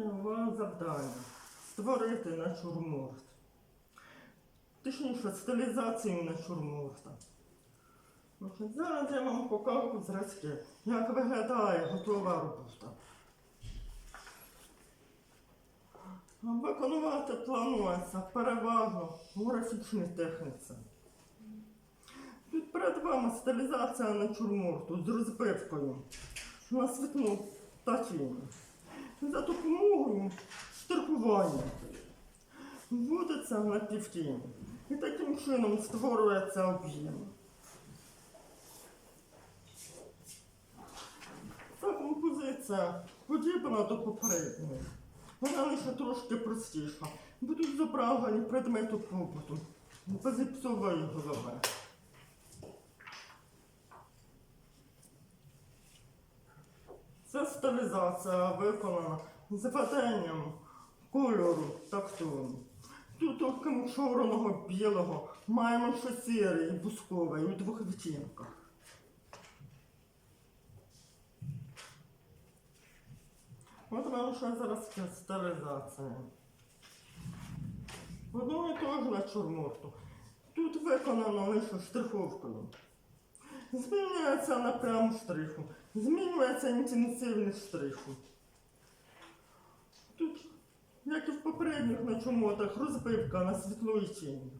Сьогодні у завдання створити натюрморт. Точніше, стилізацію натюрморта. Зараз я вам покажу зразки, як виглядає готова робота. Виконувати планується переважно в графічній техніці. Тут перед вами стилізація натюрморту з розбивкою на світлу та тінь. За допомогою штрихування вводиться на півтінь. І таким чином створюється об'єм. Ця композиція подібна до попередньої. Вона лише трошки простіша. Будуть зображені предмети побуту без гіпсової голови. Ця стилізація виконана з введенням кольору та. Тут окрім чорного білого маємо ще сірий і бусковий у двох відтінках. От вам ще зараз ця стилізація. Одного і того ж натюрморту. Тут виконано лише штриховкою. Змінюється напрям штриху, змінюється інтенсивність штриху. Тут, як і в попередніх начомотах, розбивка на світло і тінь.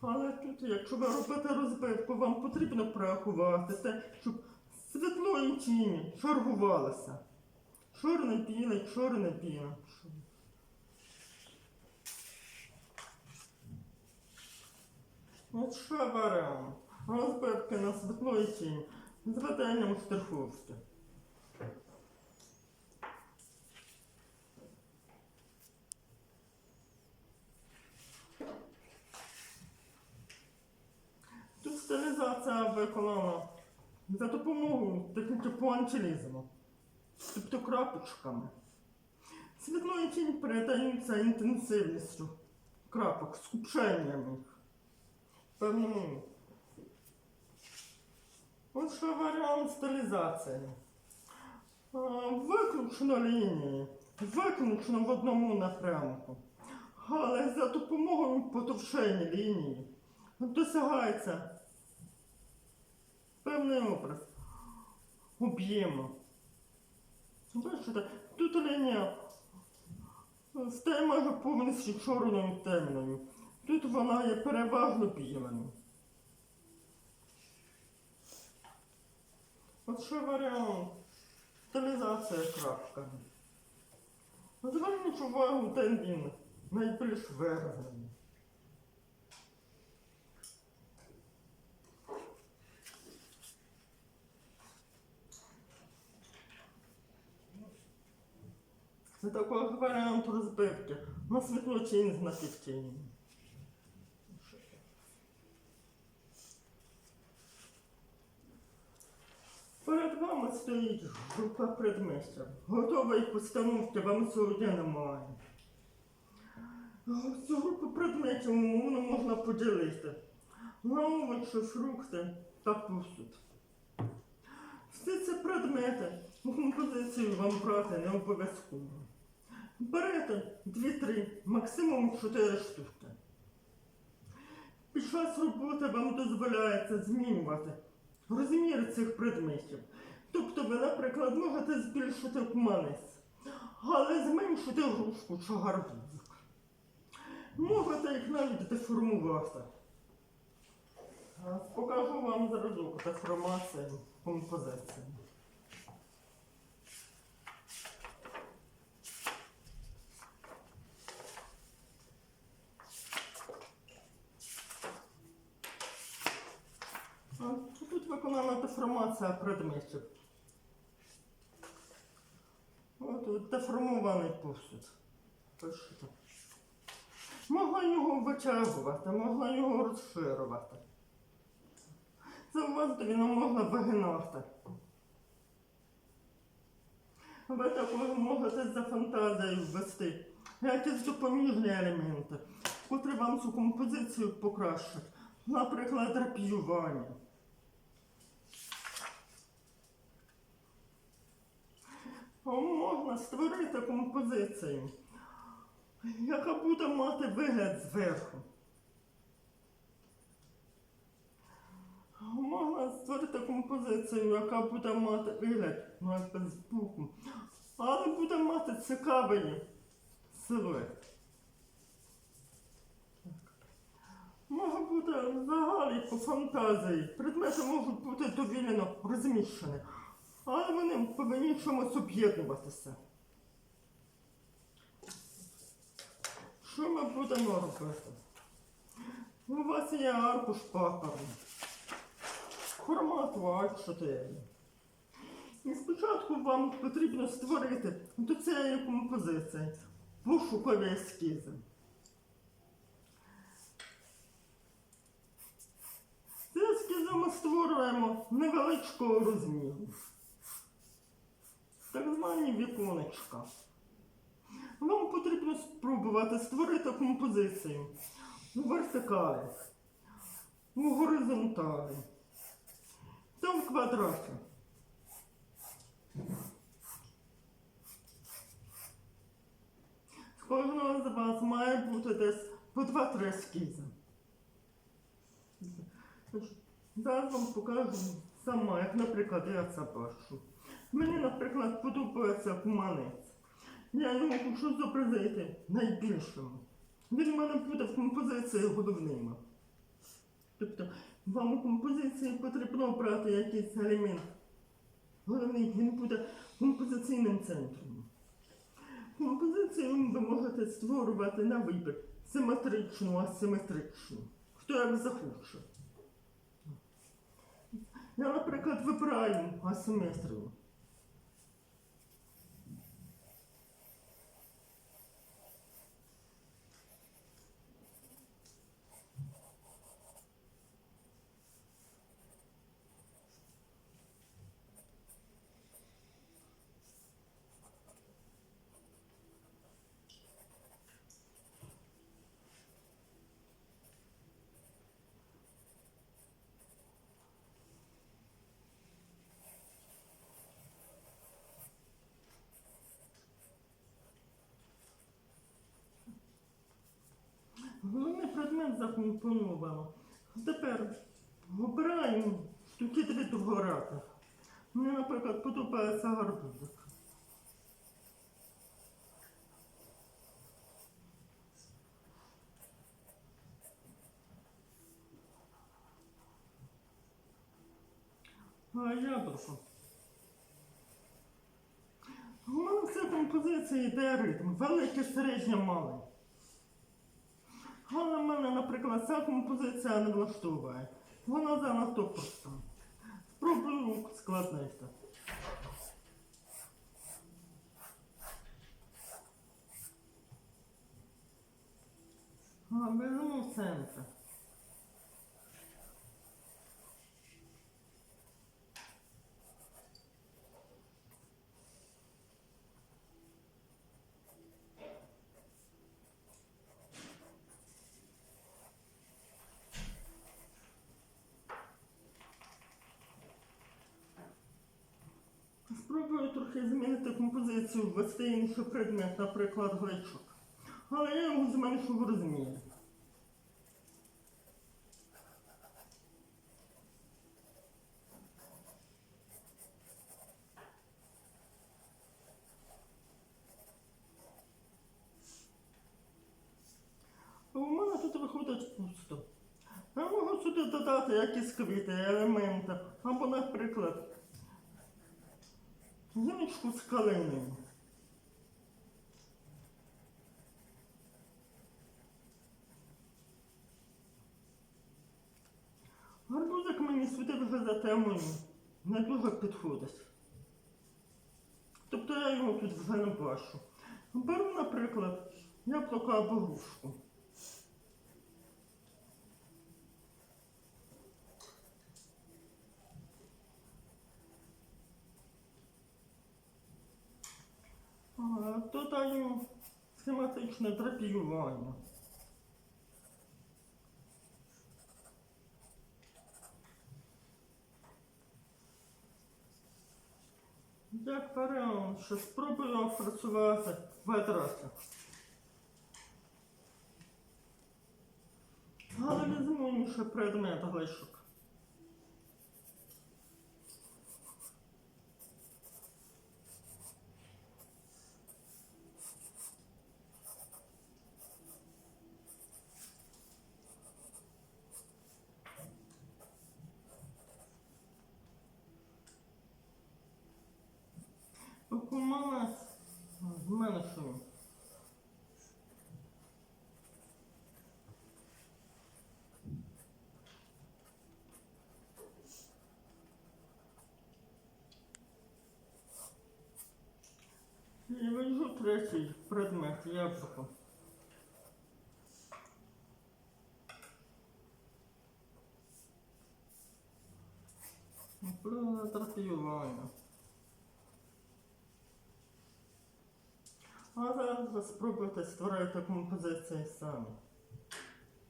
Але тут, якщо ви робите розбивку, вам потрібно порахувати те, щоб світло і тіні чергувалося. Чорне біле, чорне біле. От що беремо? Розбивки на світло і тінь з веденням штриховки. Тут стилізація виконана за допомогою техніки пуантилізму, тобто крапочками. Світло і тінь передаються інтенсивністю крапок, скупченням їх. От що варіант стилізації. Виключно лінії, виключно в одному напрямку. Але за допомогою потовшення лінії досягається певний образ об'єму. Бачите, тут лінія стає майже повністю чорною темною. Тут вона є переважно білою. От що варіант стилізація крапками. Зверніть увагу, де він найбільш виражений. Це також варіант розбивки на світлотінь з напівтінням. Стоїть група предметів. Готової постановки вам сьогодні немає. Цю групу предметів умовно можна поділити на овочі, фрукти та посуд. Всі ці предмети у композицію вам брати не обов'язково. Берете 2-3, максимум 4 штуки. Під час роботи вам дозволяється змінювати розмір цих предметів. Тобто ви, наприклад, можете збільшити обманець, але зменшити грушку чи гарбузик. Можете їх навіть деформувати. Покажу вам зразок деформації композиції. А, Тут виконана деформація предметів. От деформований посуд. Можна його витягувати, можна його розширювати. Зауважте, його можна вигинати. Ви також можете за фантазією ввести якісь допоміжні елементи, котрі вам цю композицію покращать. Наприклад, можна створити композицію, яка буде мати вигляд зверху. Можна створити композицію, яка буде мати вигляд, ну з боку, але буде мати цікавий силует. Може бути взагалі по фантазії. Предмети можуть бути довільно розміщені, але вони повинні чомусь об'єднуватися. Що ми будемо робити? У вас є аркуш паперу. Формат А4. І спочатку вам потрібно створити до цієї композиції пошукові ескізи. Ці ескізи ми створюємо невеличкого розміру. Звані віконечка. Вам потрібно спробувати створити композицію у вертикалі, у горизонталі та в квадраті. З кожного з вас має бути десь по 2-3 ескізи. Зараз вам покажу сама, як, наприклад, я це бачу. Мені, наприклад, подобається куманець. Я його хочу зобразити найбільшим. Він в мене буде в композиції головним. Тобто вам у композиції потрібно обрати якийсь елемент. Головний він буде композиційним центром. Композицію ви можете створювати на вибір симетричну, асиметричну. Хто як захоче. Я, наприклад, вибираю асиметрію. Головний предмет закомпоновано. Тепер обираємо штуки для догорати. Мені, наприклад, подобається гарбузик. А яблуко. У мене в цій композиції йде ритм. Великий, середній, малий. Але мене, наприклад, ця композиція не влаштовує. Вона занадто проста. Спробую складнити. Візьму центр. Спробую трохи змінити композицію, ввести інший предмет, наприклад, глечок. Але я його зменшу в розмірі. У мене тут виходить пусто. Я можу сюди додати якісь квіти, елементи, або, наприклад, Гілочку з калини. Гарбузик мені сюди вже за темою не дуже підходить. Тобто я його тут вже не бачу. Беру, наприклад, яблуко або грушку. Додаю схематичне драпіювання. Як варіант, що спробую опрацювати витрати. Але візьму інший предмет глишок. Так у мене що? І вижу третій предмет яблуко. Впливу трофіювання. А зараз спробуйте створити композиції самі.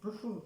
Прошу.